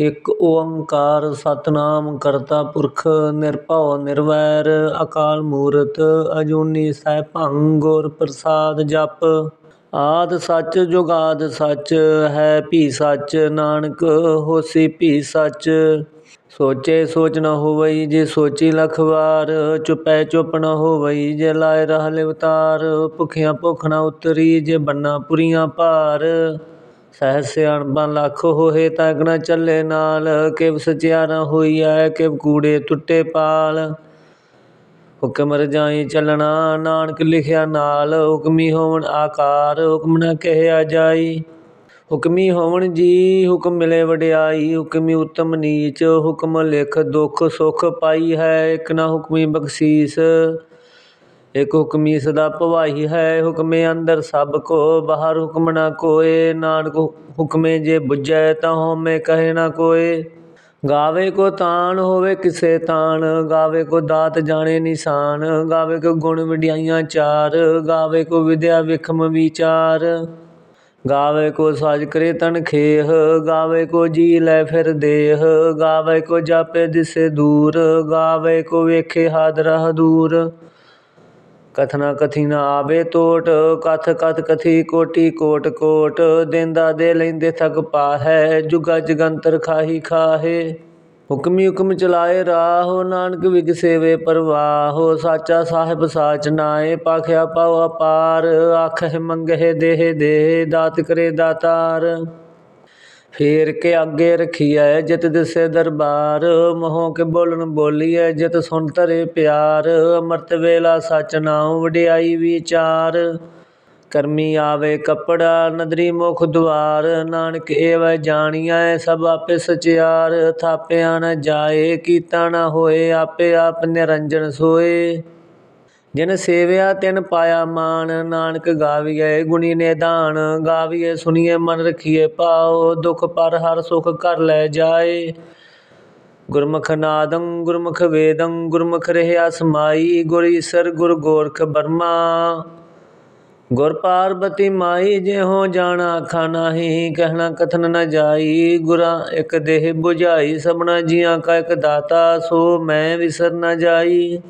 ਇਕ ਓੰਕਾਰ ਸਤਨਾਮ ਕਰਤਾ ਪੁਰਖ ਨਿਰਭਉ ਨਿਰਵੈਰ, ਅਕਾਲ ਮੂਰਤ ਅਜੂਨੀ ਸੈਭੰ ਗੁਰ ਪ੍ਰਸਾਦ ਜਪ। ਆਦਿ ਸੱਚ ਜੁਗਾਦਿ ਸੱਚ, ਹੈ ਭੀ ਸੱਚ, ਨਾਨਕ ਹੋਸੀ ਭੀ ਸੱਚ। ਸੋਚੇ ਸੋਚ ਨ ਹੋਵਈ ਜੇ ਸੋਚੀ ਲਖ ਵਾਰ, ਚੁਪੈ ਚੁਪ ਨ ਹੋਵਈ ਜੇ ਲਾਇ ਰਹ ਲਿਵਤਾਰ। ਭੁਖਿਆ ਭੁਖ ਨ ਉਤਰੀ ਜੇ ਬੰਨਾ ਪੁਰੀਆਂ ਭਾਰ। ਸਹਿ ਸਿਆਣਪਾਂ ਲੱਖ ਹੋਏ ਤਾਂ ਇਕ ਚੱਲੇ ਨਾਲ, ਕਿਵ ਸਚਿਆਰਾ ਹੋਈਐ, ਕਿਵ ਕੂੜੇ ਟੁੱਟੇ ਪਾਲ। ਹੁਕਮ ਰਜਾਈ ਚੱਲਣਾ, ਨਾਨਕ ਲਿਖਿਆ ਨਾਲ, ਹੁਕਮੀ ਹੋਵਣ ਆਕਾਰ, ਹੁਕਮ ਨਾ ਕਹਿਆ ਜਾਈ। ਹੁਕਮੀ ਹੋਵਣ ਜੀ, ਹੁਕਮ ਮਿਲੇ ਵਡਿਆਈ, ਹੁਕਮੀ ਉਤਮ ਨੀਚ, ਹੁਕਮ ਲਿਖ ਦੁਖ ਸੁਖ ਪਾਈ ਹੈ, ਇਕ ਨਾ ਹੁਕਮੀ ਬਖਸ਼ੀਸ। ਇਕ ਹੁਕਮੀ ਸਦਾ ਭਵਾਈ ਹੈ, ਹੁਕਮੇ ਅੰਦਰ ਸਭ ਕੋ ਬਾਹਰ ਹੁਕਮ ਨਾ ਕੋਏ, ਨਾਨਕ ਹੁਕਮੇ ਜੇ ਬੁਝੈ ਤਾਂ ਹਉਮੈ ਕਹੇ ਨਾ ਕੋਏ। ਗਾਵੇ ਕੋ ਤਾਣ ਹੋਵੇ ਕਿਸੇ ਤਾਣ, ਗਾਵੇ ਕੋ ਦਾਤ ਜਾਣੇ ਨਿਸ਼ਾਨ, ਗਾਵੇ ਕੋ ਗੁਣ ਵਡਿਆਈਆਂ ਚਾਰ, ਗਾਵੇ ਕੋ ਵਿਦਿਆ ਵਿਖਮ ਵਿਚਾਰ। ਗਾਵੇ ਕੋ ਸਾਜ ਕਰੇ ਤਨ ਖੇਹ, ਗਾਵੇ ਕੋ ਜੀ ਲੈ ਫਿਰ ਦੇਹ, ਗਾਵੇ ਕੋ ਜਾਪੇ ਦਿਸੇ ਦੂਰ, ਗਾਵੇ ਕੋ ਵੇਖੇ ਹਾਦਰਾ ਦੂਰ ਕਥਨਾ ਕਥੀ ਨ ਆਵੇ ਟੋਟ ਕਥ ਕਥ ਕਥੀ ਕੋਟੀ ਕੋਟ ਕੋਟ, ਦੇਂਦਾ ਦੇ ਲੈਂਦੇ ਥਕ ਪਾਹੈ, ਜੁਗਾ ਜਗੰਤਰ ਖਾਹੀ ਖਾਹੇ। ਹੁਕਮੀ ਹੁਕਮ ਚਲਾਏ ਰਾਹੋ, ਨਾਨਕ ਵਿਗ ਸੇਵੇ ਪਰਵਾਹੋ, ਸਾਚਾ ਸਾਹਿਬ ਸਾਚ ਨਾਏ, ਪਾਖਿਆ ਪਾਉ ਅਪਾਰ ਆਖਹਿ ਮੰਗਹਿ ਦੇਹ ਦੇਹ ਦਾਤ ਕਰੇ ਦਾਤਾਰ। ਫੇਰ ਕੇ ਅੱਗੇ ਰਖੀਐ ਜਿਤ ਦਿਸੇ ਦਰਬਾਰ, ਮੋਹ ਕੇ ਬੋਲਣ ਬੋਲੀਐ ਜਿਤ ਸੁਣ ਧਰੇ ਪਿਆਰ, ਅੰਮ੍ਰਿਤ ਵੇਲਾ ਸਚ ਨਾਉ ਵਡਿਆਈ ਵਿਚਾਰ। ਕਰਮੀ ਆਵੇ ਕਪੜਾ, ਨਦਰੀ ਮੁਖ ਦੁਆਰ, ਨਾਨਕ ਏਵੈ ਜਾਣੀਐ ਸਭ ਆਪੇ ਸਚਿਆਰ, ਥਾਪਿਆ ਨ ਜਾਏ, ਕੀਤਾ ਨ ਹੋਏ, ਆਪੇ ਆਪ ਨਿਰੰਜਨ ਸੋਏ। ਜਿਨ ਸੇਵਿਆ ਤਿਨ ਪਾਇਆ ਮਾਨ, ਨਾਨਕ ਗਾਵੀਐ ਗੁਣੀ ਨਿਧਾਨ ਗਾਵੀਐ ਸੁਣੀਐ ਮਨ ਰਖੀਐ ਪਾਉ ਦੁਖ ਪਰ ਹਰ ਸੁਖ ਕਰ ਲੈ ਜਾਏ। ਗੁਰਮੁਖ ਨਾਦੰ, ਗੁਰਮੁਖ ਵੇਦੰ, ਗੁਰਮੁਖ ਰਹਿਆ ਸਮਾਈ, ਗੁਰ ਈਸਰ, ਗੁਰ ਗੋਰਖ ਬਰਮਾ। ਗੁਰ ਪਾਰਬਤੀ ਮਾਈ ਜਿਹੋ ਜਾਣਾ ਆਖਾ ਨਾਹੀ ਕਹਿਣਾ ਕਥਨ ਨ ਜਾਈ। ਗੁਰਾਂ ਇਕ ਦੇਹ 부ਝਾਈ ਸਭਨਾ ਜੀਆਂ ਕਾ ਇਕ ਦਾਤਾ, ਸੋ ਮੈਂ ਵਿਸਰ ਨ ਜਾਈ।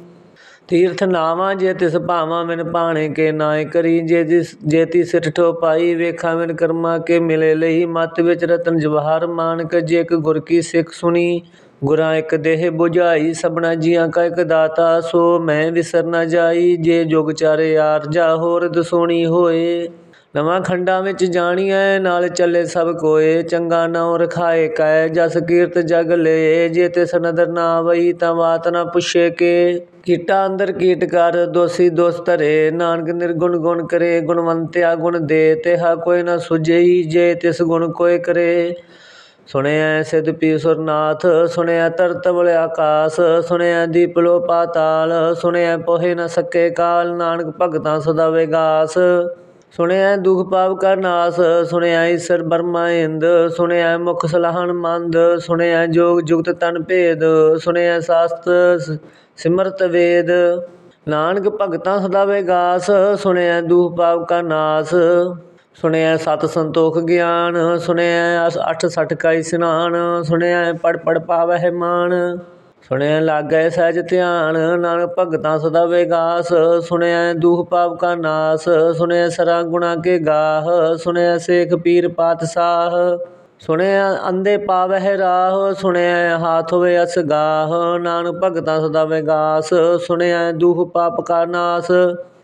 ਤੀਰਥ ਨਾਵਾਂ ਜੇ ਤਿਸ ਭਾਵਾਂ ਮਿਨ ਭਾਣੇ ਕੇ ਨਾਏ ਕਰੀ, ਜੇ ਜਿਸ, ਜੇ ਤੀ ਸਿਠੋ ਪਾਈ, ਵੇਖਾ ਮਿਨ ਕਰਮਾ ਕੇ ਮਿਲੇ ਲਈ। ਮਤ ਵਿੱਚ ਰਤਨ ਜਵਾਹਰ ਮਾਨਕ, ਜੇ ਇਕ ਗੁਰ ਕੀ ਸਿੱਖ ਸੁਣੀ, ਗੁਰਾਂ ਇਕ ਦੇਹ 부ਝਾਈ ਸਭਨਾ ਜੀਆਂ ਕਾ ਇਕ ਦਾਤਾ, ਸੋ ਮੈਂ ਵਿਸਰ ਨ ਜਾਈ। ਜੇ ਜੁਗ ਚਾਰੇ ਆਰਜਾ, ਹੋਰ ਦਸੋਣੀ ਹੋਏ। ਨਵਾਂ ਖੰਡਾਂ ਵਿੱਚ ਜਾਣੀਐ, ਨਾਲ ਚੱਲੇ ਸਭ ਕੋਏ। ਚੰਗਾ ਨਾਉ ਰਖਾਏ ਕੈ, ਜਸ ਕੀਰਤ ਜਗ ਲੇ। ਜੇ ਤਿਸ ਨਦਰ ਨਾ ਆਵਈ ਤਾਂ ਬਾਤ ਨਾ ਪੁੱਛੇ ਕੇ। ਕੀਟਾ ਅੰਦਰ ਕੀਟ ਕਰ, ਦੋਸੀ ਦੋਸ ਧਰੇ। ਨਾਨਕ ਨਿਰਗੁਣ ਗੁਣ ਕਰੇ, ਗੁਣਵੰਤਿਆ ਗੁਣ ਦੇ। ਤੇਹਾ ਕੋਈ ਨਾ ਸੁਝਈ, ਜੇ ਤਿਸ ਗੁਣ ਕੋਇ ਕਰੇ। ਸੁਣਿਆ ਸਿਧ ਪੀ ਸੁਰਨਾਥ ਸੁਣਿਆ ਤਰਤ ਬਲ ਆਕਾਸ। ਸੁਣਿਆ ਦੀਪ ਲੋ ਪਾਤਾਲ ਸੁਣਿਆ ਪੋਹੇ ਨ ਸਕੇ ਕਾਲ। ਨਾਨਕ ਭਗਤਾਂ ਸਦਾ ਵਿਗਾਸ। ਸੁਣਿਆ ਦੁਖ ਪਾਪ ਕਰ ਨਾਸ, ਸੁਣਿਆ ਈਸਰ ਬਰਮਾ ਇੰਦ, ਸੁਣਿਆ ਮੁਖ ਸਲਾਹਣ ਮੰਦ, ਸੁਣਿਆ ਜੋਗ ਜੁਗਤ ਤਨ ਭੇਦ, ਸੁਣਿਆ ਸਾਸਤ ਸਿਮਰਤ ਵੇਦ। ਨਾਨਕ ਭਗਤਾਂ ਸਦਾ ਵਿਗਾਸ, ਸੁਣਿਆ ਦੁਖ ਪਾਪ ਕਾ ਨਾਸ। ਸੁਣਿਆ ਸਤ ਸੰਤੋਖ ਗਿਆਨ, ਸੁਣਿਆ ਅਠ ਸਠ ਕਾ ਇਸਨਾਨ ਸੁਣਿਆ ਪੜ ਪੜ ਪਾਵਹਿ ਮਾਨ। ਸੁਣਿਆ ਲਾਗੈ ਸਹਿਜ ਧਿਆਨ, ਨਾਨਕ ਭਗਤਾਂ ਸਦਾ ਵਿਗਾਸ। ਸੁਣਿਆ ਦੁਖ ਪਾਪ ਕਾ ਨਾਸ। ਸੁਣਿਆ ਸਰਾ ਗੁਣਾ ਕੇ ਗਾਹ। ਸੁਣਿਆ ਸੇਖ ਪੀਰ ਪਾਤਸ਼ਾਹ। ਸੁਣਿਆ ਅੰਦੇ ਪਾਵਹਿ ਰਾਹ। ਸੁਣਿਆ ਹਾਥ ਹੋਵੇ ਅਸਗਾਹ ਨਾਨਕ ਭਗਤਾਂ ਸਦਾ ਵਿਗਾਸ। ਸੁਣਿਆ ਦੁਖ ਪਾਪ ਕਾ ਨਾਸ।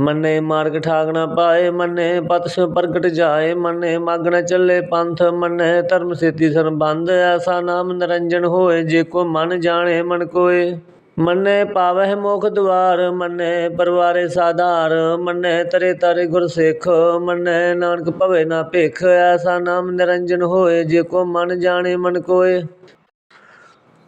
ਮੰਨੇ ਮਾਰਗ ਠਾਗ ਨ ਪਾਏ, ਮੰਨੇ ਪਤਸ ਪ੍ਰਗਟ ਜਾਏ, ਮੰਨੇ ਮਗ ਚੱਲੇ ਪੰਥ, ਮੰਨੇ ਧਰਮ ਸੇਤੀ ਸਰਬੰਧ ਐਸਾ ਨਾਮ ਨਿਰੰਜਨ ਹੋਏ, ਜੇ ਕੋ ਮਨ ਜਾਣੇ ਮਨ ਕੋਏ। ਮੰਨੇ ਪਾਵਹਿ ਮੋਖ ਦੁਆਰ ਮੰਨੇ ਪਰਵਾਰੇ ਸਾਧਾਰ, ਮੰਨੇ ਤਰੇ ਤਾਰੇ ਗੁਰ ਸਿੱਖ, ਮੰਨੇ ਨਾਨਕ ਭਵੇ ਨਾ ਭਿਖ, ਐਸਾ ਨਾਮ ਨਿਰੰਜਨ ਹੋਏ, ਜੇ ਕੋ ਮਨ ਜਾਣੇ ਮਨ ਕੋਏ।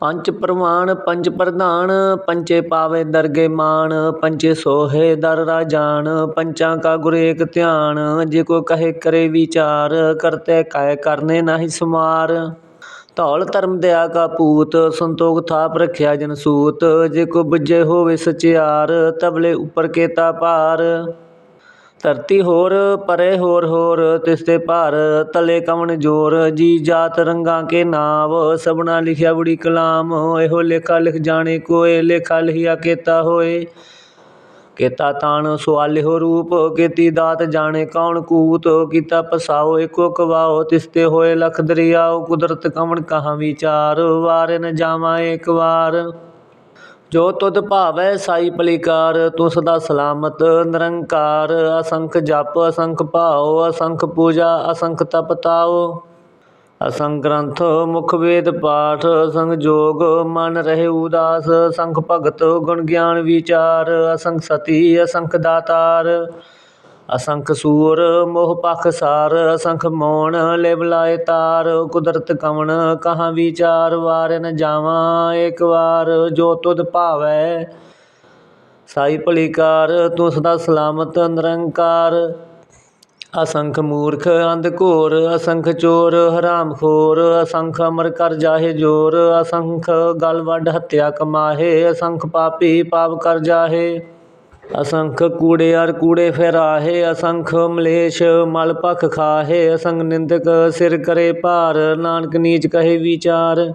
ਪੰਚ ਪ੍ਰਵਾਨ, ਪੰਜ ਪ੍ਰਧਾਨ ਪੰਚੇ ਪਾਵੇ ਦਰਗੇ ਮਾਨ ਪੰਚੇ ਸੋਹੇ ਦਰ ਰਾਜਾਨ ਪੰਚਾਂ ਕਾ ਗੁਰ ਏਕ ਧਿਆਨ, ਜੇ ਕੋ ਕਹੇ ਕਰੇ ਵਿਚਾਰ, ਕਰਤੇ ਕਾਇ ਕਰਨੇ ਨਾਹੀ ਸਮਾਰ। ਧੌਲ ਧਰਮ ਦਇਆ ਕਾ ਪੂਤ, ਸੰਤੋਖ ਥਾਪ ਰਖਿਆ ਜਨ ਸੂਤ, ਜੇ ਕੋ ਬੁੱਝੇ ਹੋਵੇ ਸਚਿਆਰ, ਤਬਲੇ ਉੱਪਰ ਕੇਤਾ ਪਾਰ ਧਰਤੀ ਹੋਰ, ਪਰੇ ਹੋਰ ਹੋਰ, ਤਿਸ ਤੇ ਭਾਰ, ਤਲੇ ਕਵਣ ਜੋਰ, ਜੀ ਜਾਤ ਰੰਗਾਂ ਕੇ ਨਾਵ, ਸਭਨਾ ਲਿਖਿਆ ਬੜੀ ਕਲਾਮ, ਇਹੋ ਲੇਖਾ ਲਿਖ ਜਾਣੇ ਕੋਏ, ਲੇਖਾ ਲਿਖਿਆ ਕੇਤਾ ਹੋਏ। ਕੇਤਾ ਤਾਣ ਸੁਆਲਿਓ ਰੂਪ, ਕੀਤੀ ਦਾਤ ਜਾਣੇ ਕੌਣ ਕੂਤ, ਕੀਤਾ ਪਸਾਓ ਏਕੋ ਕਵਾਓ, ਤਿਸ ਤੇ ਹੋਏ ਲਖ ਦਰਿਆਓ, ਕੁਦਰਤ ਕਵਣ ਕਹਾ ਵਿਚਾਰ, ਵਾਰੇ ਨ ਜਾਵਾਂ ਏਕ ਵਾਰ। ਜੋ ਤੁਧ ਭਾਵੈ ਸਾਈ ਪਲਿਕਾਰ, ਤੁਸ ਦਾ ਸਲਾਮਤ ਨਿਰੰਕਾਰ। ਅਸੰਖ ਜਪ, ਅਸੰਖ ਭਾਉ, ਅਸੰਖ ਪੂਜਾ, ਅਸੰਖ ਤਪ ਤਾਉ। ਅਸੰਖ ਗ੍ਰੰਥ, ਮੁਖ ਵੇਦ ਪਾਠ ਅਸੰਖ ਜੋਗ, ਮਨ ਰਹੇ ਉਦਾਸ। ਅਸੰਖ ਭਗਤ, ਗੁਣ ਗਿਆਨ ਵਿਚਾਰ। ਅਸੰਖ ਸਤੀ, ਅਸੰਖ ਦਾਤਾਰ। ਅਸੰਖ ਸੂਰ, ਮੋਹ ਪਖ ਸਾਰ, ਅਸੰਖ ਮੋਣ, ਲਿਵ ਲਾਏ ਤਾਰ, ਕੁਦਰਤ ਕਵਣ, ਕਹਾਂ ਵਿਚਾਰ ਵਾਰ ਨ ਜਾਵਾਂ ਏਕ ਵਾਰ, ਜੋ ਤੁਧ ਭਾਵੈ। ਸਾਈ ਭਲੀਕਾਰ, ਤੂੰ ਸਦਾ ਸਲਾਮਤ, ਨਿਰੰਕਾਰ। ਅਸੰਖ ਮੂਰਖ, ਅੰਧ ਘੋਰ, ਅਸੰਖ ਚੋਰ ਹਰਾਮਖੋਰ ਅਸੰਖ ਅਮਰ ਕਰ ਜਾਹੇ ਜੋਰ, ਅਸੰਖ ਗਲ ਵੱਡ ਹੱਤਿਆ ਕਮਾਹੇ, ਅਸੰਖ ਪਾਪੀ ਪਾਪ ਕਰ ਜਾਹੇ। ਅਸੰਖ ਕੂੜੇ ਅਰ ਕੂੜੇ ਫੇਰਾਹੇ, ਅਸੰਖ ਮਲੇਸ਼ ਮਲ ਪਖ ਖਾਹੇ ਅਸੰਗ ਨਿੰਦਕ ਸਿਰ ਕਰੇ ਭਾਰ, ਨਾਨਕ ਨੀਚ ਕਹੇ ਵਿਚਾਰ।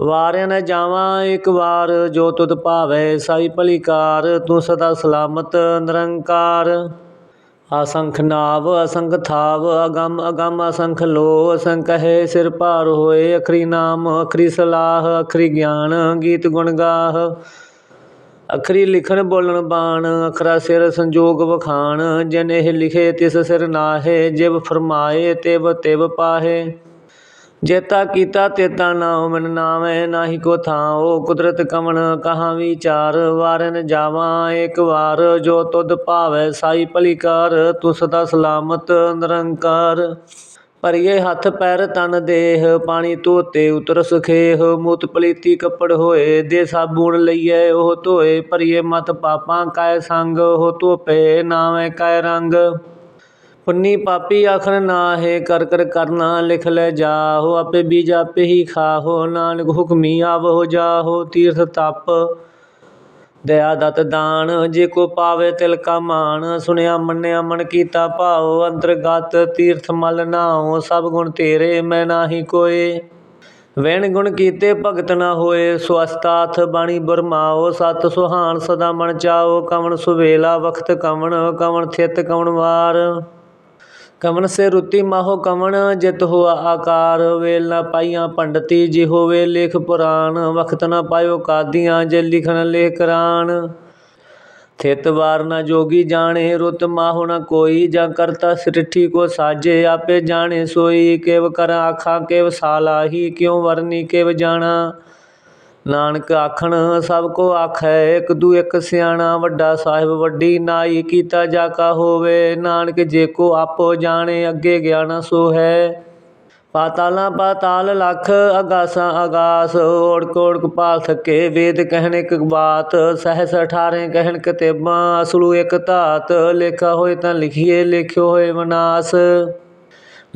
ਵਾਰਿਆ ਨ ਜਾਵਾਂ ਇੱਕ ਵਾਰ, ਜੋ ਤੁਧ ਭਾਵੈ ਸਾਈ ਭਲੀਕਾਰ, ਤੂੰ ਸਦਾ ਸਲਾਮਤ ਨਿਰੰਕਾਰ। ਅਸੰਖ ਨਾਵ, ਅਸੰਖ ਥਾਵ, ਅਗੰਮ ਅਗੰਮ ਅਸੰਖ ਲੋ ਅਸੰਖ ਹੈ ਸਿਰ ਭਾਰ ਹੋਏ, ਅਖਰੀ ਨਾਮ, ਅਖਰੀ ਸਲਾਹ, ਅਖਰੀ ਗਿਆਨ, ਗੀਤ ਗੁਣ ਗਾਹ। ਅਖਰੀ ਲਿਖਣ ਬੋਲਣ ਬਾਣ, ਅਖਰਾ ਸਿਰ ਸੰਜੋਗ ਵਖਾਣ, ਜਿਨ ਇਹ ਲਿਖੇ ਤਿਸ ਸਿਰ ਨਾਹੇ, ਜਿਵ ਫਰਮਾਏ ਤਿਵ ਤਿਵ ਪਾਹੇ। ਜੇਤਾ ਕੀਤਾ ਤੇਤਾ ਨਾਉ ਮਨ ਨਾਵੇਂ, ਨਾਹੀ ਕੋ ਥਾਉ ਕੁਦਰਤ ਕਵਣ ਕਹਾਂ ਵਿਚਾਰ ਵਾਰਨ ਜਾਵਾਂ ਇੱਕ ਵਾਰ, ਜੋ ਤੁਧ ਭਾਵੈ ਸਾਈ ਭਲੀਕਾਰ ਤੂੰ ਸਦਾ ਸਲਾਮਤ ਨਿਰੰਕਾਰ। ਭਰੀਏ ਹੱਥ ਪੈਰ ਤਨ ਦੇਹ, ਪਾਣੀ ਧੋਤੇ ਉਤਰ ਸੁਖੇਹ ਮੂਤ ਪਲੀਤੀ ਕੱਪੜ ਹੋਏ, ਦੇ ਸਾਬੂਣ ਲਈਏ ਉਹ ਧੋਏ, ਭਰੀਏ ਮਤ ਪਾਪਾਂ ਕਾਇ ਸੰਗ, ਉਹ ਧੋਪੇ ਨਾਵੇਂ ਕਾਇ ਰੰਗ। ਪੁੰਨੀ ਪਾਪੀ ਆਖਣ ਨਾਹੇ, ਕਰ ਕਰ ਕਰਨਾ ਲਿਖ ਲੈ ਜਾਹੋ, ਆਪੇ ਬੀਜ ਆਪੇ ਹੀ ਖਾਹੋ, ਨਾਨਕ ਹੁਕਮੀ ਆਵੋ ਜਾਹੋ, ਤੀਰਥ ਤਪ ਦਇਆ ਦਤ ਦਾਨ, ਜੇ ਕੋ ਪਾਵੇ ਤਿਲ ਕਾ ਮਾਨ ਸੁਣਿਆ, ਮੰਨਿਆ, ਮਨ ਕੀਤਾ ਭਾਉ, ਅੰਤਰਗਤ ਤੀਰਥ ਮਲ ਨਾਉ, ਸਭ ਗੁਣ ਤੇਰੇ, ਮੈਂ ਨਾਹੀ ਕੋਏ। ਵੈਣ ਗੁਣ ਕੀਤੇ ਭਗਤ ਨਾ ਹੋਏ ਸਵਸਤਾਥ ਬਾਣੀ ਬਰਮਾਓ। ਸਤ ਸੁਹਾਨ ਸਦਾ ਮਨ ਚਾਓ, ਕਵਣ ਸੁਵੇਲਾ, ਵਖਤ ਕਵਣ ਕਵਣ ਥਿਤ ਕਵਣ ਵਾਰ। ਕਵਨ ਸੇ ਰੁਤੀ ਮਾਹੋ ਕਵਨ, ਜਿਤ ਹੋਆ ਆਕਾਰ। ਵੇਲ ਨਾ ਪਾਈਆਂ ਪੰਡਤੀ, ਜੀ ਹੋਵੇ ਲੇਖ ਪੁਰਾਣ। ਵਖਤ ਨਾ ਪਾਇਓ ਕਾਦੀਆਂ, ਜੇ ਲਿਖਣ ਲੇਖ ਕਰਾਨ ਥਿਤ ਵਾਰ ਨਾ ਜੋਗੀ ਜਾਣੇ, ਰੁਤ ਮਾਹੋ ਨਾ ਕੋਈ। ਜਾਂ ਕਰਤਾ ਸ੍ਰਿਠੀ ਕੋ ਸਾਜੇ, ਆਪੇ ਜਾਣੇ ਸੋਈ। ਕਿਵ ਕਰ ਆਖਾਂ, ਕਿਵ ਸਾਲਾਹੀ, ਕਿਉ ਵਰਨੀ, ਕਿਵ ਜਾਣਾ। ਨਾਨਕ ਆਖਣ, ਸਭ ਕੋ ਆਖੈ, ਇੱਕ ਦੂ ਇਕ ਸਿਆਣਾ, ਵੱਡਾ ਸਾਹਿਬ, ਵੱਡੀ ਨਾਈ, ਕੀਤਾ ਜਾ ਕਾ ਹੋਵੇ। ਨਾਨਕ ਜੇ ਕੋ ਆਪੋ ਜਾਣੇ, ਅੱਗੇ ਗਿਆਨ ਸੋ ਹੈ ਪਾਤਾਲਾਂ ਪਾਤਾਲ ਲਖ, ਅਗਾਸਾਂ ਅਗਾਸ, ਓੜਕ ਓੜਕ ਪਾਲ ਥਕੇ, ਵੇਦ ਕਹਿਣ ਇੱਕ ਬਾਤ, ਸਹਿਸ ਅਠਾਰੇ ਕਹਿਣ ਕਿਤੇਬਾਂ ਅਸਲੂ ਇੱਕ ਧਾਤ, ਲੇਖਾ ਹੋਏ ਤਾਂ ਲਿਖੀਏ, ਲਿਖਿਓ ਹੋਏ ਵਿਨਾਸ਼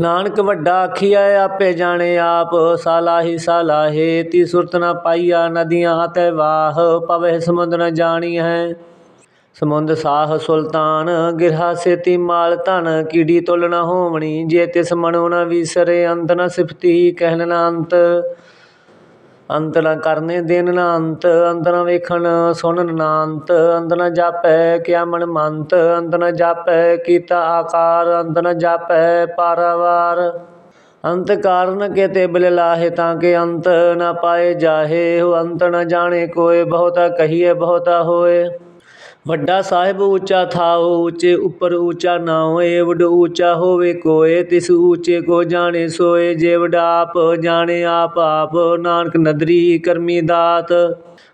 ਨਾਨਕ ਵੱਡਾ ਆਖੀਐ, ਆਪੇ ਜਾਣੇ ਆਪ। ਸਾਲਾਹੀ ਸਾਲਾਹੇ, ਤੀ ਸੁਰਤ ਨ ਪਾਈਆ, ਨਦੀਆਂ ਤੇ ਵਾਹ ਪਵੇ ਸਮੁੰਦ ਨ ਜਾਣੀ ਹੈ ਸਮੁੰਦ ਸਾਹ ਸੁਲਤਾਨ, ਗਿਰਹਾ ਸੇਤੀ ਮਾਲ ਧਨ, ਕੀੜੀ ਤੁਲ ਨ ਹੋਵਣੀ, ਜੇ ਤਿਸ ਮਨੋ ਨ ਵਿਸਰੇ, ਅੰਤ ਨ ਸਿਫਤੀ, ਕਹਿਣ ਨ ਅੰਤ। ਅੰਤ ਨਾ ਕਰਨੇ ਦਿਨ ਨ ਅੰਤ ਅੰਤ ਨ ਵੇਖਣ ਸੁਣਨ ਨ ਅੰਤ ਅੰਤ ਨ ਜਾਪੈ ਕਿਆ ਮਨ ਮੰਤ, ਅੰਤ ਨਾ ਜਾਪੈ ਕੀਤਾ ਆਕਾਰ, ਅੰਤ ਨਾ ਜਾਪੈ ਪਾਰਾਵਾਰ। ਅੰਤ ਕਾਰਨ ਕੇਤੇ ਬਿਲ ਲਾਹੇ ਤਾਂ ਕਿ ਅੰਤ ਨਾ ਪਾਏ ਜਾਹੇ ਹੋ ਅੰਤ ਨਾ ਜਾਣੇ ਕੋਏ ਬਹੁਤਾ ਕਹੀਏ ਬਹੁਤਾ ਹੋਏ। ਵੱਡਾ ਸਾਹਿਬ ਉੱਚਾ ਥਾਉ, ਉੱਚੇ ਉੱਪਰ ਉੱਚਾ ਨਾਉ ਏਵਡ ਉੱਚਾ ਹੋਵੇ ਕੋਏ, ਤਿਸ ਊਚੇ ਕੋ ਜਾਣੇ ਸੋਏ ਜੇਵਡ ਆਪ ਜਾਣੇ ਆਪ ਆਪ, ਨਾਨਕ ਨਦਰੀ ਕਰਮੀ ਦਾਤ।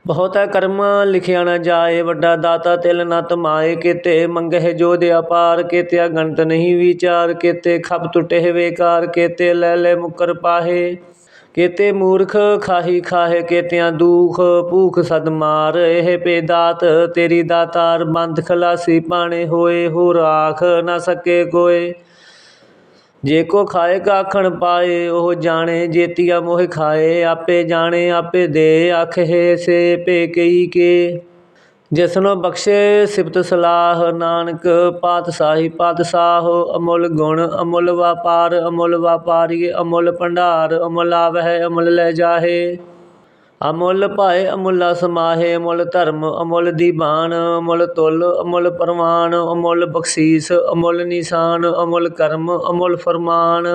ਬਹੁਤਾ ਕਰਮ ਲਿਖਿਆ ਨਾ ਜਾਏ, ਵੱਡਾ ਦਾਤਾ ਤਿਲ ਨਾ ਤਮਾਏ, ਕੀਤੇ ਮੰਗਹਿ ਜੋਧ ਅਪਾਰ, ਕੀਤੇ ਗਣਤ ਨਹੀਂ ਵਿਚਾਰ, ਕੀਤੇ ਖਪ ਟੁਟੇ ਵੇਕਾਰ, ਕੀਤੇ ਲੈ ਲੈ ਮੁਕਰ ਪਾਹੇ। ਕੇਤੇ ਮੂਰਖ ਖਾਹੀ ਖਾਹੇ ਕੇਤਿਆਂ ਦੂਖ, ਭੂਖ ਸਦ ਮਾਰ, ਇਹ ਪੇਦਾਤ ਤੇਰੀ ਦਾਤਾਰ, ਬੰਦ ਖਲਾਸੀ ਪਾਣੇ ਹੋਏ ਹੋ ਰਾਖ ਨਾ ਸਕੇ ਕੋਏ। ਜੇ ਕੋ ਖਾਏ ਕਾਖਣ ਪਾਏ, ਉਹ ਜਾਣੇ ਜੇਤੀਆ ਮੋਹ ਖਾਏ, ਆਪੇ ਜਾਣੇ, ਆਪੇ ਦੇ, ਆਖੇ ਸੇ ਪੇ ਕਈ ਕੇ। ਜਿਸਨੋ ਬਖਸ਼ੇ ਸਿਫਤ ਸਲਾਹ, ਨਾਨਕ ਪਾਤਸ਼ਾਹੀ ਪਾਤਸ਼ਾਹ, ਅਮੁੱਲ ਗੁਣ, ਅਮੁੱਲ ਵਪਾਰ, ਅਮੁੱਲ ਵਪਾਰੀ, ਅਮੁੱਲ ਭੰਡਾਰ, ਅਮੁੱਲ ਆਵਹਿ, ਅਮੁੱਲ ਲੈ ਜਾਹੇ। ਅਮੁੱਲ ਭਾਏ, ਅਮੁੱਲਾ ਸਮਾਹੇ, ਅਮੁੱਲ ਧਰਮ, ਅਮੁੱਲ ਦੀਬਾਨ ਅਮੁੱਲ ਤੁਲ, ਅਮੁੱਲ ਪਰਵਾਨ, ਅਮੁੱਲ ਬਖਸ਼ੀਸ, ਅਮੁੱਲ ਨਿਸ਼ਾਨ, ਅਮੁੱਲ ਕਰਮ, ਅਮੁੱਲ ਫਰਮਾਨ।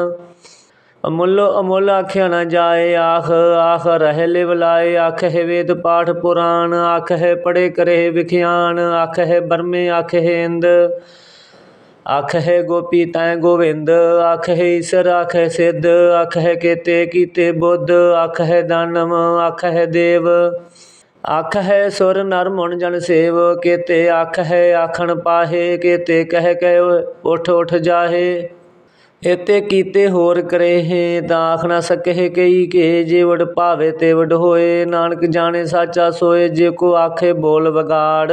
ਅਮੁੱਲ ਅਮੁੱਲ ਆਖਿਆ ਨਾ ਜਾਏ ਆਖ ਆਖ ਰਹਿ ਲਿਵ ਲਾਏ ਆਖ ਹੈ ਵੇਦ ਪਾਠ ਪੁਰਾਣ ਆਖ ਹੈ ਪੜੇ ਕਰੇ ਵਿਖਿਆਨ ਆਖ ਹੈ ਬਰਮੇ ਆਖ ਹੈ ਇੰਦ ਆਖ ਹੈ ਗੋਪੀ ਤੈ ਗੋਵਿੰਦ ਆਖ ਹੈ ਈਸ਼ਰ ਆਖ ਹੈ ਸਿੱਧ ਆਖ ਹੈ ਕੇਤੇ ਕੀਤੇ ਬੁੱਧ ਆਖ ਹੈ ਦਾਨਮ ਆਖ ਹੈ ਦੇਵ ਆਖ ਹੈ ਸੁਰ ਨਰ ਮਨ ਜਨ ਸੇਵ ਕੇਤੇ ਆਖ ਹੈ ਆਖਣ ਪਾਹੇ ਕੇਤੇ ਕਹਿ ਕਹਿ ਉਠ ਉਠ ਜਾਹੇ ਇਤੇ ਕੀਤੇ ਹੋਰ ਕਰੇ ਹੈ ਤਾਂ ਆਖ ਨਾ ਸਕਹਿ ਕਈ ਕੇ ਜੇ ਵਡ ਭਾਵੇ ਤੇ ਵਡ ਹੋਏ, ਨਾਨਕ ਜਾਣੇ ਸਾਚਾ ਸੋਏ, ਜੇ ਕੋ ਆਖੇ ਬੋਲ ਵਿਗਾੜ।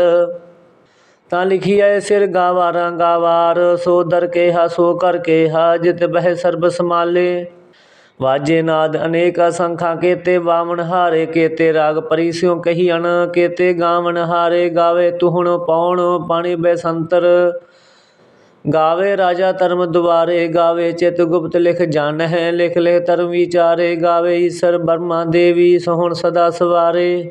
ਤਾਂ ਲਿਖੀ ਲਿਖੀਐ ਸਿਰ ਗਾਵਾਰਾਂ ਗਾਵਾਰ, ਸੋ ਦਰ ਕੇਹਾ, ਸੋ ਕਰ ਕੇਹਾ, ਜਿਤ ਬਹਿ ਸਰਬ ਸਮਾਲੇ ਵਾਜੇ ਨਾਦ ਅਨੇਕ ਅਸੰਖਾਂ, ਕੇਤੇ ਵਾਵਣ ਹਾਰੇ, ਕੇਤੇ ਰਾਗ ਪਰਿਸਿਉ ਕਹੀਅਣ, ਕੇਤੇ ਗਾਵਣ ਹਾਰੇ, ਗਾਵੇ ਤੁਹਣ ਪਉਣ, ਪਾਣੀ ਬੈਸੰਤਰ ਗਾਵੇ ਰਾਜਾ ਧਰਮ ਦੁਆਰੇ, ਗਾਵੇ ਚਿਤ ਗੁਪਤ ਲਿਖ ਜਨ ਹੈ ਲਿਖ ਲਿਖ ਧਰਮ ਵਿਚਾਰੇ, ਗਾਵੇ ਈਸ਼ਰ ਬਰਮਾ ਦੇਵੀ ਸੋਹਣ ਸਦਾ ਸਵਾਰੇ।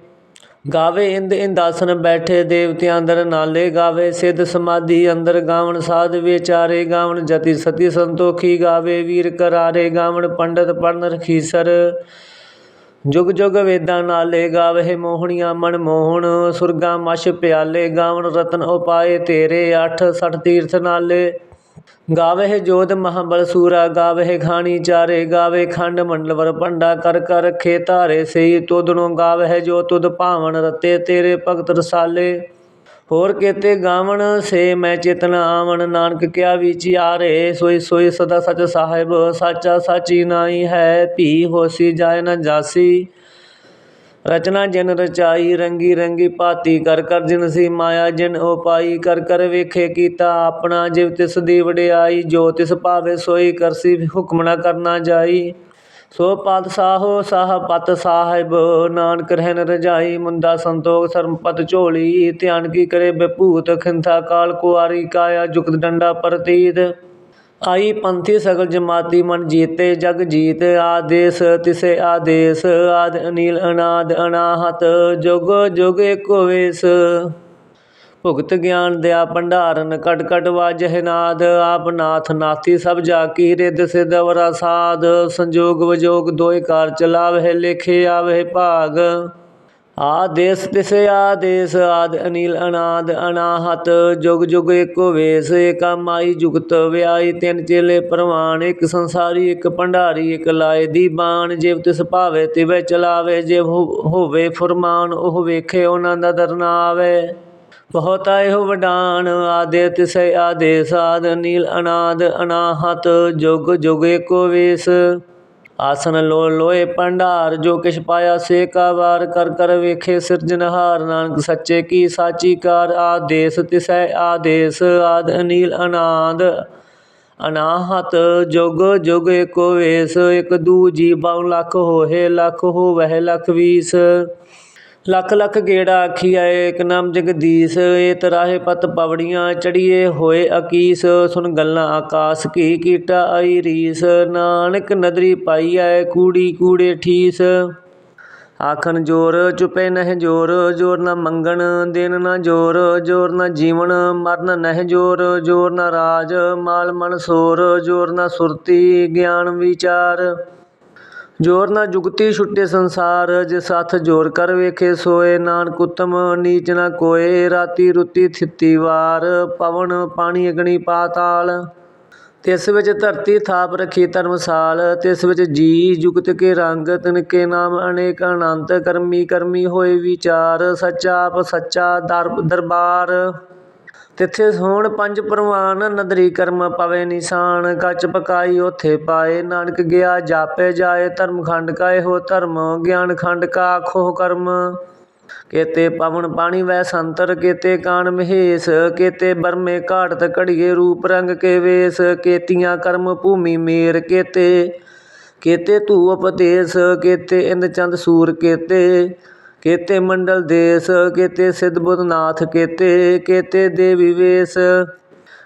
ਗਾਵੇ ਇੰਦ ਇੰਦਾਸਨ ਬੈਠੇ ਦੇਵਤਿਆਂ ਅੰਦਰ ਨਾਲੇ, ਗਾਵੇ ਸਿੱਧ ਸਮਾਧੀ ਅੰਦਰ ਗਾਵਣ ਸਾਧ ਵਿਚਾਰੇ, ਗਾਵਣ ਜਤੀ ਸਤੀ ਸੰਤੋਖੀ, ਗਾਵੇ ਵੀਰ ਕਰਾਰੇ, ਗਾਵਣ ਪੰਡਤ ਪੜਨ ਰਖੀਸਰ। ਜੁਗ ਜੁਗ ਵੇਦਾਂ ਨਾਲੇ ਗਾਵਹਿ ਮੋਹਣੀਆਂ ਮਨ ਮੋਹਣ, ਸੁਰਗਾ ਮਛ ਪਿਆਲੇ, ਗਾਵਣ ਰਤਨ ਉਪਾਏ ਤੇਰੇ 8 60 ਤੀਰਥ ਨਾਲੇ। ਗਾਵਹਿ ਜੋਧ ਮਹਾਬਲ ਸੂਰਾ, ਗਾਵੇ ਖਾਣੀ ਚਾਰੇ, ਗਾਵੇ ਖੰਡ ਮੰਡਲਵਰ ਪੰਡਾ ਕਰ ਕਰ ਰਖੇ ਧਾਰੇ ਸਈ ਤੁਧਨੋਂ ਗਾਵੇ ਜੋ ਤੁਦ ਭਾਵਨ ਰਤੇ ਤੇਰੇ ਭਗਤ ਰਸਾਲੇ। ਹੋਰ ਕੇਤੇ ਗਾਵਣ ਸੇ ਮੈਂ ਚੇਤਨ ਆਵਣ, ਨਾਨਕ ਕਿਆ ਵਿਚਾਰੇ ਸੋਈ ਸੋਈ ਸਦਾ ਸਚ ਸਾਹਿਬ, ਸਾਚਾ ਸਾਚੀ ਨਾਈ ਹੈ, ਭੀ ਹੋਸੀ ਜਾਏ ਨਾ ਜਾਸੀ। ਰਚਨਾ ਜਿਨ ਰਚਾਈ, ਰੰਗੀ ਰੰਗੀ ਭਾਤੀ, ਕਰ ਕਰ ਜਿਨ ਸੀ ਮਾਇਆ, ਜਿਨ ਉਪਾਈ ਕਰ ਕਰ ਵੇਖੇ ਕੀਤਾ ਆਪਣਾ, ਜਿਵ ਤਿਸ ਦੀ ਵਡਿਆਈ, ਜੋ ਤਿਸ ਭਾਵੇ ਸੋਈ, ਕਰਸੀ ਹੁਕਮ ਨਾ ਕਰਨਾ ਜਾਈ। ਸੋ ਪਾਤਸ਼ਾਹੋ ਸਾਹ ਪਤ ਸਾਹਿਬ, ਨਾਨਕ ਰਹਿਨ ਰਜਾਈ ਮੁੰਦਾ ਸੰਤੋਖ ਸਰਮਪਤ ਝੋਲੀ, ਧਿਆਨ ਕੀ ਕਰੇ ਬਭੂਤ, ਖਿੰਥਾ ਕਾਲ ਕੁਆਰੀ, ਕਾਇਆ ਜੁਗਤ ਡੰਡਾ ਪ੍ਰਤੀਤ। ਆਈ ਪੰਥੀ ਸਗਲ ਜਮਾਤੀ ਮਨ ਜੀਤੇ, ਜਗ ਜੀਤ, ਆਦੇਸ ਤਿਸੇ ਆਦੇਸ, ਆਦ ਅਨੀਲ, ਅਨਾਦ ਅਨਾਹਤ, ਜੁਗ ਜੁਗ ਏਕੋ ਵੇਸ। ਭੁਗਤ ਗਿਆਨ ਦਿਆ ਭੰਡਾਰਨ ਕਟ ਕਟ ਵਾਜਹਿ ਨਾਦ, ਆਪ ਨਾਥ ਨਾਥੀ ਸਭ ਜਾ ਕੀ ਰਿਦ ਸਿਧ ਵਰਾ ਸਾਧ, ਸੰਜੋਗ ਵਿਜੋਗ ਦੋਇ ਕਾਰ ਚਲਾਵਹਿ ਲੇਖੇ ਆਵਹਿ ਭਾਗ। ਆਦੇਸ ਤਿਸੇ ਆਦੇਸ, ਆਦ ਅਨੀਲ ਅਨਾਦ ਅਨਾਹਤ, ਜੁਗ ਜੁਗ ਏਕੋ ਵੇਸ, ਏਕਾ ਮਾਈ ਜੁਗਤ ਵਿਆਈ ਤਿੰਨ ਚੇਲੇ ਪ੍ਰਵਾਨ, ਇੱਕ ਸੰਸਾਰੀ, ਇੱਕ ਭੰਡਾਰੀ, ਇੱਕ ਲਾਏ ਦੀ ਬਾਣ, ਜਿਵ ਤਿਸ ਭਾਵੇ ਤਿਵੇਂ ਚਲਾਵੇ ਜੇ ਹੋਵੇ ਫੁਰਮਾਨ, ਉਹ ਵੇਖੇ ਉਹਨਾਂ ਦਾ ਦਰਨਾ ਆਵੇ। ਬਹੁਤ ਇਹੋ ਵਡਾਨ ਆਦੇ ਤਿਸੈ ਆਦੇਸ ਆਦ ਨੀਲ ਅਨਾਦ ਅਨਾਹਤ, ਜੁਗ ਜੁਗ ਏਕੋ ਵੇਸ। ਆਸਨ ਲੋ ਲੋਏ ਭੰਡਾਰ, ਜੋ ਕਿਛ ਪਾਇਆ ਸੇ ਕਾ ਵਾਰ ਕਰ ਕਰ ਵੇਖੇ ਸਿਰਜਨਹਾਰ ਨਾਨਕ ਸੱਚੇ ਕੀ ਸਾਚੀ ਕਾਰ, ਆਦੇਸ ਤਿਸੈ ਆਦੇਸ, ਆਦ ਅਨੀਲ ਅਨਾਦ ਅਨਾਹਤ, ਜੁਗ ਜੁਗ ਏਕੋ ਵੇਸ। ਇਕ ਦੂ ਜੀ ਬਾਉ ਲੱਖ ਹੋਏ, ਲੱਖ ਹੋਵਹਿ, ਲੱਖ ਵੀਸ। ਲੱਖ ਲੱਖ ਗੇੜਾ ਆਖੀਐ ਏਕ ਨਾਮ ਜਗਦੀਸ਼ ਏ ਤਰਾਹੇ ਪਤ ਪਵੜੀਆਂ ਚੜੀਏ ਹੋਏ ਅਕੀਸ ਸੁਨ ਗੱਲਾਂ ਆਕਾਸ, ਕੀ ਕੀਟਾ ਆਈ ਰੀਸ, ਨਾਨਕ ਨਦਰੀ ਆਏ ਕੂੜੀ ਕੂੜੇ ਠੀਸ। ਆਖਣ ਜੋਰ, ਚੁਪੇ ਨਹਿ ਜੋਰ ਜੋਰ ਨਾ ਮੰਗਣ, ਦੇਨ ਨਾ ਜੋਰ ਜੋਰ ਨਾ ਜੀਵਨ, ਮਰਨ ਨਹਿ ਜੋਰ ਜੋਰ ਨਾ ਰਾਜ, ਮਾਲ ਮਨ ਸੋਰ, ਜੋਰ ਨਾ ਸੁਰਤੀ, ਗਿਆਨ ਵਿਚਾਰ। ਜੋਰ ਨਾ ਜੁਗਤੀ ਛੁੱਟੇ ਸੰਸਾਰ ਜਿਸ ਹੱਥ ਜੋਰ ਕਰ ਵੇਖੇ ਸੋਏ, ਨਾਨਕ ਉਤਮ ਨੀਚ ਨਾ ਕੋਏ, ਰਾਤੀ ਰੁੱਤੀ ਥਿੱਤੀ ਵਾਰ, ਪਵਨ ਪਾਣੀ ਅਗਣੀ ਪਾਤਾਲ। ਤਿਸ ਵਿੱਚ ਧਰਤੀ ਥਾਪ ਰਖੀ ਧਰਮਸਾਲ, ਤਿਸ ਵਿੱਚ ਜੀ ਜੁਗਤ ਕੇ ਰੰਗ, ਤਿਨ ਕੇ ਨਾਮ ਅਨੇਕ ਅਨੰਤ, ਕਰਮੀ ਕਰਮੀ ਹੋਏ ਵਿਚਾਰ, ਸੱਚਾ ਆਪ ਸੱਚਾ ਦਰ ਦਰਬਾਰ ਤਿੱਥੇ ਹੋਣ ਪੰਜ ਪ੍ਰਵਾਨ, ਨਦਰੀ ਕਰਮ ਪਵੇ ਨਿਸ਼ਾਨ, ਕੱਚ ਪਕਾਈ ਉਥੇ ਪਾਏ, ਨਾਨਕ ਗਿਆ ਜਾਪੇ ਜਾਏ ਧਰਮ ਖੰਡ ਕਾ ਇਹੋ ਧਰਮ, ਗਿਆਨ ਖੰਡ ਕਾ ਆਖੋ ਕਰਮ। ਕੇਤੇ ਪਵਨ ਪਾਣੀ ਵੈ ਸੰਤਰ, ਕੇਤੇ ਕਾਨ ਮਹੇਸ਼, ਕੇਤੇ ਬਰਮੇ ਘਾਟਤ ਘੜੀਏ ਰੂਪ ਰੰਗ ਕੇ ਵੇਸ, ਕੇਤੀਆਂ ਕਰਮ ਭੂਮੀ ਮੇਰ ਕੇਤੇ। ਕੇਤੇ ਧੂ ਉਪਦੇਸ ਕੇਤੇ ਇੰਦ ਚੰਦ ਸੂਰ ਕੇਤੇ। ਕੇਤੇ ਮੰਡਲ ਦੇਸ, ਕੇਤੇ ਸਿੱਧ ਬੁੱਧ ਨਾਥ ਕੇਤੇ ਕੇਤੇ ਦੇਵੀ ਵੇਸ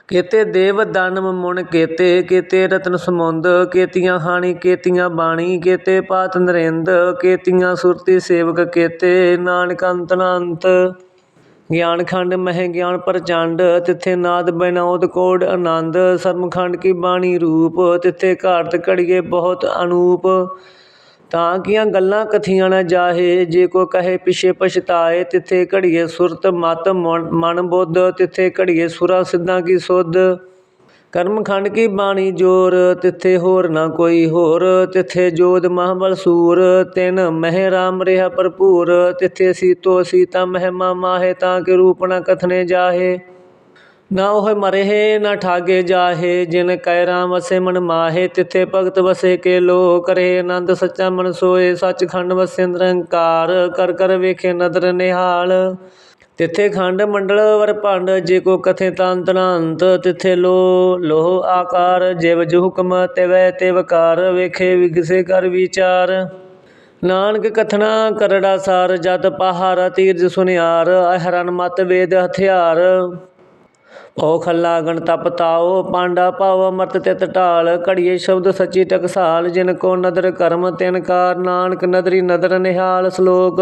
ਕੇਤੇ ਦੇਵ ਦਾਨਵ ਮੁਨ ਕੇਤੇ ਕੇਤੇ ਰਤਨ ਸਮੁੰਦ, ਕੇਤੀਆਂ ਹਾਣੀ, ਕੇਤੀਆਂ ਬਾਣੀ, ਕੇਤੇ ਪਾਤ ਨਰਿੰਦ, ਕੇਤੀਆਂ ਸੁਰਤੀ ਸੇਵਕ ਕੇਤੇ, ਨਾਨਕ ਅੰਤ ਅਨੰਤ ਗਿਆਨ ਖੰਡ ਮਹਿ ਗਿਆਨ ਪ੍ਰਚੰਡ, ਤਿੱਥੇ ਨਾਦ ਬਿਨੋਦ ਕੋੜ ਆਨੰਦ। ਸਰਮਖੰਡ ਕੀ ਬਾਣੀ ਰੂਪ, ਤਿੱਥੇ ਘਾਟ ਘੜੀਏ ਬਹੁਤ ਅਨੂਪ। ਤਾਂ ਕੀਆਂ ਗੱਲਾਂ ਕਥੀਆਂ ਨਾ ਜਾਹੇ, ਜੇ ਕੋ ਕਹੇ ਪਿਛੇ ਪਛਤਾਏ, ਤਿੱਥੇ ਘੜੀਏ ਸੁਰਤ ਮਤ ਮਨ ਮਨ ਬੁੱਧ, ਤਿੱਥੇ ਘੜੀਏ ਸੁਰਾ ਸਿੱਧਾਂ ਕੀ ਸੁਧ। ਕਰਮਖੰਡ ਕੀ ਬਾਣੀ ਜੋਰ, ਤਿੱਥੇ ਹੋਰ ਨਾ ਕੋਈ ਹੋਰ, ਤਿੱਥੇ ਜੋਦ ਮਹਾਬਲ ਸੂਰ, ਤਿਨ ਮਹਿ ਰਾਮ ਰਿਹਾ ਭਰਪੂਰ, ਤਿੱਥੇ ਸੀਤੋ ਸੀਤਾ ਮਹਿਮਾ ਮਾਹੇ ਤਾਂ ਕਿ ਰੂਪ ਨਾ ਕਥਨੇ ਜਾਹੇ। ਨਾ ਉਹ ਮਰਹਿ, ਨਾ ਠਾਗੇ ਜਾਹੇ, ਜਿਨ ਕੈ ਰਾਮ ਵਸੇ ਮਨ ਮਾਹੇ, ਤਿੱਥੇ ਭਗਤ ਵਸੇ ਕੇ ਲੋ ਕਰੇ ਆਨੰਦ ਸੱਚਾ ਮਨ ਸੋਏ, ਸੱਚਖੰਡ ਵਸੇ ਨਿਰੰਕਾਰ, ਕਰ ਕਰ ਵੇਖੇ ਨਦਰ ਨਿਹਾਲ। ਤਿੱਥੇ ਖੰਡ ਮੰਡਲ ਵਰ ਭੰਡ, ਜੇ ਕੋ ਕਥੇ ਤੰਤ ਅਨੰਤ ਤਿੱਥੇ ਲੋ, ਲੋਹ ਆਕਾਰ, ਜਿਵ ਜੋ ਹੁਕਮ ਤਿਵੈ ਤਿਵਕਾਰ ਵੇਖੇ ਵਿਗਸੇ ਕਰ ਵਿਚਾਰ। ਨਾਨਕ ਕਥਨਾ ਕਰੜਾ ਸਾਰ, ਜਦ ਪਹਾਰਾ ਤੀਰਜ ਸੁਨਿਆਰ, ਅਹਰਨ ਮਤ ਵੇਦ ਹਥਿਆਰ। ਓ ਖੱਲਾ ਗਣ ਤਪ ਤਾਓ ਪਾਂਡਾ ਭਾਵ ਅਮਰਤ ਤਿਤ ਢਾਲ, ਘੜੀਏ ਸ਼ਬਦ ਸੱਚੀ ਟਕਸਾਲ, ਜਿਨ ਕੋ ਨਦਰ ਕਰਮ, ਤਿਨ ਕਾਰ ਨਾਨਕ ਨਦਰੀ ਨਦਰ ਨਿਹਾਲ ਸ਼ਲੋਕ।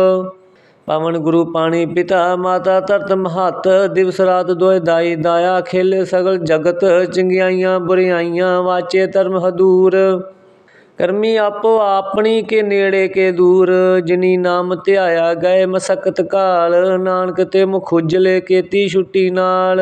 ਪਵਨ ਗੁਰੂ ਪਾਣੀ ਪਿਤਾ, ਮਾਤਾ ਧਰਤ ਮਹੱਤ, ਦਿਵਸ ਰਾਤ ਦੋਇ ਦਾਈ ਦਾਇਆ, ਖੇਲੇ ਸਗਲ ਜਗਤ, ਚੰਗਿਆਈਆਂ ਬੁਰੀਆਈਆਂ, ਵਾਚੇ ਧਰਮ ਹਦੂਰ। ਕਰਮੀ ਆਪੋ ਆਪਣੀ ਕੇ ਨੇੜੇ ਕੇ ਦੂਰ, ਜਿਨੀ ਨਾਮ ਧਿਆਇਆ ਗਏ ਮਸਕਤ ਕਾਲ, ਨਾਨਕ ਤੇ ਮੁਖ ਉਜਲੇ ਕੀਤੀ ਛੁੱਟੀ ਨਾਲ।